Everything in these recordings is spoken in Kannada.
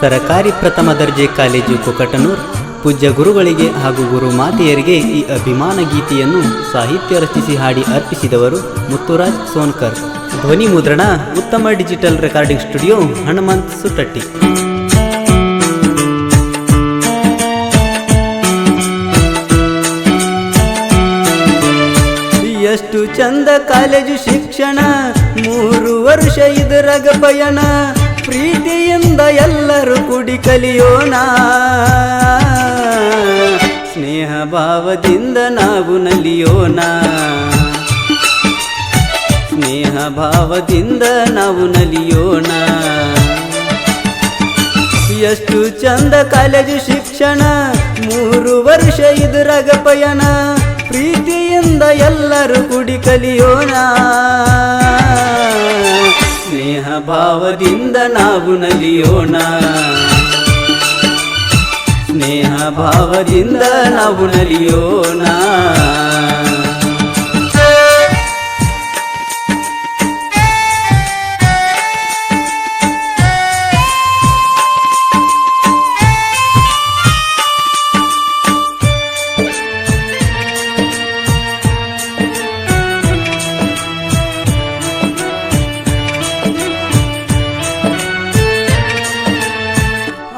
ಸರಕಾರಿ ಪ್ರಥಮ ದರ್ಜೆ ಕಾಲೇಜು ಕೊಕಟನೂರ್. ಪೂಜ್ಯ ಗುರುಗಳಿಗೆ ಹಾಗೂ ಗುರು ಮಾತೆಯರಿಗೆ ಈ ಅಭಿಮಾನ ಗೀತೆಯನ್ನು ಸಾಹಿತ್ಯ ರಚಿಸಿ ಹಾಡಿ ಅರ್ಪಿಸಿದವರು ಮುತ್ತುರಾಜ್ ಸೋನ್ಕರ್. ಧ್ವನಿ ಮುದ್ರಣ, ಉತ್ತಮ digital recording studio, Hanumanth Sutatti ಎಷ್ಟು ಚಂದ ಕಾಲೇಜು ಶಿಕ್ಷಣ, ಮೂರು ವರ್ಷ ಇದರಗ ಪಯಣ. ಪ್ರೀತಿಯಿಂದ ಎಲ್ಲರೂ ಕುಡಿ ಕಲಿಯೋಣ. ಸ್ನೇಹ ಭಾವದಿಂದ ನಾವು ನಲಿಯೋಣ. ಸ್ನೇಹ ಭಾವದಿಂದ ನಾವು ನಲಿಯೋಣ. ಎಷ್ಟು ಚಂದ ಕಾಲೇಜು ಶಿಕ್ಷಣ, ಮೂರು ವರ್ಷ ಇದ್ರಾಗ ಪಯಣ. ಪ್ರೀತಿಯಿಂದ ಎಲ್ಲರೂ ಕುಡಿ ಕಲಿಯೋಣ. ಸ್ನೇಹ ಭಾವದಿಂದ ನಾವು ನಲಿಯೋಣ. ಸ್ನೇಹ ಭಾವದಿಂದ ನಾವು ನಲಿಯೋಣ.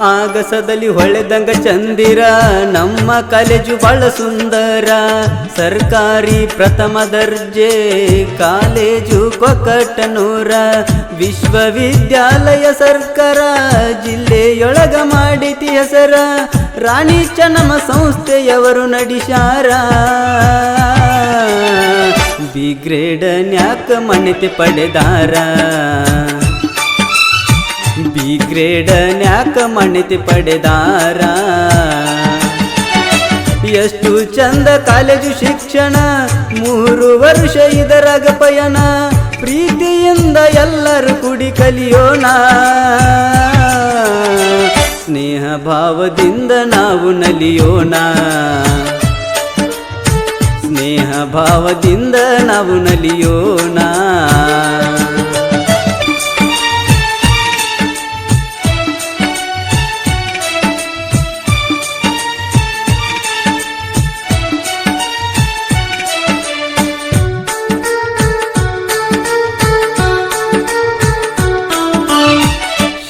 ಆಗಸದಲ್ಲಿ ಹೊಳೆದಂಗ ಚಂದಿರ, ನಮ್ಮ ಕಾಲೇಜು ಬಹಳ ಸುಂದರ. ಸರ್ಕಾರಿ ಪ್ರಥಮ ದರ್ಜೆ, ಕಾಲೇಜು ಕೊಕಟನೂರ ವಿಶ್ವವಿದ್ಯಾಲಯ ಸರ್ಕಾರ, ಜಿಲ್ಲೆಯೊಳಗ ಮಾಡಿತಿ ಹೆಸರ. ರಾಣಿ ಚೆನ್ನಮ್ಮ ಸಂಸ್ಥೆಯವರು ನಡೆಸ್ಯಾರ. ಬಿ ಗ್ರೇಡ್ ನ್ಯಾಕ ಮಣಿತೆ ಪಡೆದಾರ. ಬಿ ಗ್ರೇಡ್ ನ್ಯಾಕ ಮಣಿತಿ ಪಡೆದಾರ. ಎಷ್ಟು ಚಂದ ಕಾಲೇಜು ಶಿಕ್ಷಣ, ಮೂರು ವರ್ಷ ಇದರಾಗ ಪಯಣ ಪ್ರೀತಿಯಿಂದ ಎಲ್ಲರೂ ಕುಡಿ ಕಲಿಯೋಣ. ಸ್ನೇಹ ಭಾವದಿಂದ ನಾವು ನಲಿಯೋಣ. ಸ್ನೇಹ ಭಾವದಿಂದ ನಾವು ನಲಿಯೋಣ.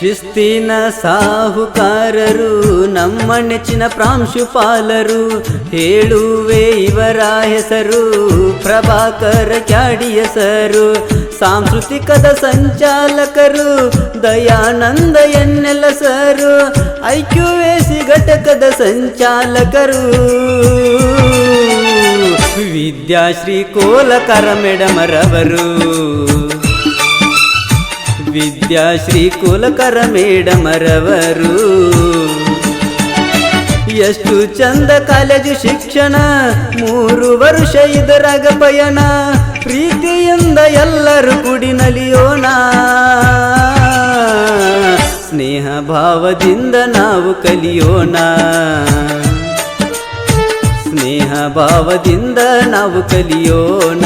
ಶಿಸ್ತಿನ ಸಾಹುಕಾರರು, ನಮ್ಮ ನೆಚ್ಚಿನ ಪ್ರಾಂಶುಪಾಲರು, ಹೇಳುವೆ ಇವರ ಹೆಸರು, ಪ್ರಭಾಕರ ಕ್ಯಾಡಿ ಹೆಸರು ಸಾಂಸ್ಕೃತಿಕದ ಸಂಚಾಲಕರು ದಯಾನಂದ ಎನ್ನೆಲ್ಲ ಸರು ಐಕ್ಯುವೇಸಿ ಘಟಕದ ಸಂಚಾಲಕರು. ವಿದ್ಯಾಶ್ರೀ ಕೋಲಕರ ಮೇಡಮರವರು. ವಿದ್ಯಾಶ್ರೀ ಕುಲಕರ ಮೇಡಮರವರು. ಎಷ್ಟು ಚಂದ ಕಾಲೇಜು ಶಿಕ್ಷಣ, ಮೂರು ವರ್ಷ ಇದರಾಗ ಪಯಣ, ಪ್ರೀತಿಯಿಂದ ಎಲ್ಲರೂ ಕುಡಿ ನಲಿಯೋಣ. ಸ್ನೇಹ ಭಾವದಿಂದ ನಾವು ಕಲಿಯೋಣ. ಸ್ನೇಹ ಭಾವದಿಂದ ನಾವು ಕಲಿಯೋಣ.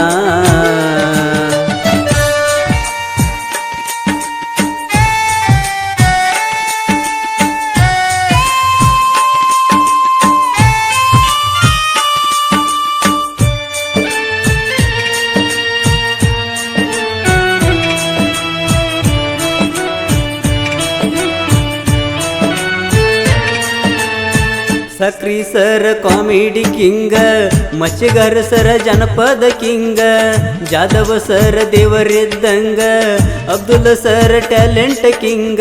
ಸಕ್ರಿ ಸರ್ ಕಾಮಿಡಿ ಕಿಂಗ, ಮಚ್ಚಗಾರ ಸರ ಜನಪದ ಕಿಂಗ ಜಾದವ ಸರ್ ದೇವರಿದ್ದಂಗ, Abdul sir talent king,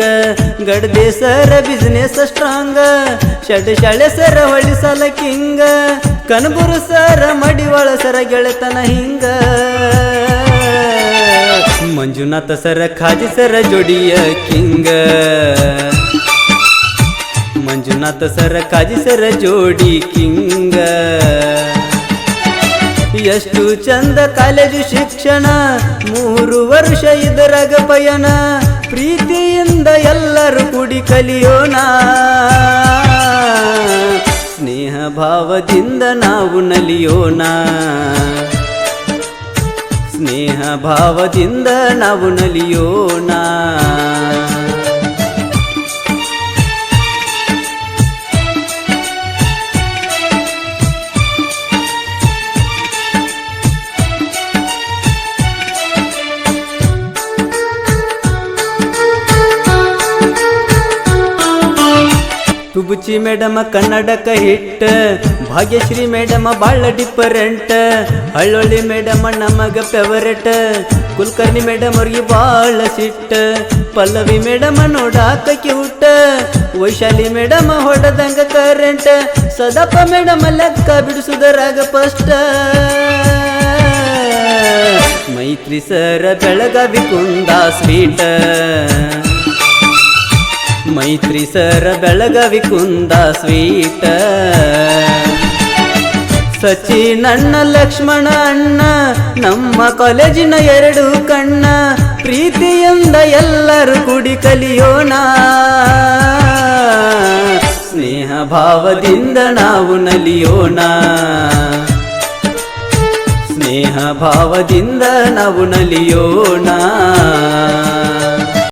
ಗಡ್ದೆ sir business ಸ್ಟ್ರಾಂಗ ಷಡ್ ಶಾಳೆ ಸರ ಹೊಳಿಸಲ ಕಿಂಗ ಕನಬುರು ಸರ ಮಡಿವಾಳ ಸರ ಗೆಳೆತನ ಹಿಂಗ. ಮಂಜುನಾಥ ಸರ ಖಾಜಿ ಸರ ಜೋಡಿಯ ಕಿಂಗ. ಮಂಜುನಾಥ ಸರ ಕಾಜಿ ಸರ ಜೋಡಿ ಕಿಂಗ. ಎಷ್ಟು ಚಂದ ಕಾಲೇಜು ಶಿಕ್ಷಣ, ಮೂರು ವರ್ಷ ಇದರಾಗ ಪಯಣ, ಪ್ರೀತಿಯಿಂದ ಎಲ್ಲರೂ ಕುಡಿ ಕಲಿಯೋಣ. ಸ್ನೇಹ ಭಾವದಿಂದ ನಾವು ನಲಿಯೋಣ. ಸ್ನೇಹ ಭಾವದಿಂದ ನಾವು ನಲಿಯೋಣ. ತುಬುಚಿ ಮೇಡಮ ಕನ್ನಡಕ ಹಿಟ್ಟ ಭಾಗ್ಯಶ್ರೀ ಮೇಡಮ ಬಾಳ ಡಿಫರೆಂಟ್ ಹಳ್ಳೊಳ್ಳಿ ಮೇಡಮ ನಮಗ ಫೇವರೆಟ್ ಕುಲ್ಕರ್ಣಿ ಮೇಡಮ್ ಅವ್ರಿಗೆ ಬಾಳ ಸಿಟ್ಟ ಪಲ್ಲವಿ ಮೇಡಮ ನೋಡಾಕ ಕ್ಯೂಟ್ ವೈಶಾಲಿ ಮೇಡಮ ಹೊಡೆದಂಗ ಕರೆಂಟ್ ಸದಪ್ಪ ಮೇಡಮ ಲೆಕ್ಕ ಬಿಡಿಸುದರಾಗ ಫಸ್ಟ್ ಮೈತ್ರಿ ಸರ ಬೆಳಗಾವಿ ಕುಂದ ಸ್ವೀಟ ಮೈತ್ರಿ ಸರ ಬೆಳಗವಿ ಕುಂದ ಸ್ವೀಟ. ಸಚಿನಣ್ಣ, ಲಕ್ಷ್ಮಣ ಅಣ್ಣ, ನಮ್ಮ ಕಾಲೇಜಿನ ಎರಡು ಕಣ್ಣ, ಪ್ರೀತಿಯಿಂದ ಎಲ್ಲರೂ ಕುಡಿ ಕಲಿಯೋಣ. ಸ್ನೇಹ ಭಾವದಿಂದ ನಾವು ನಲಿಯೋಣ. ಸ್ನೇಹ ಭಾವದಿಂದ ನಾವು ನಲಿಯೋಣ.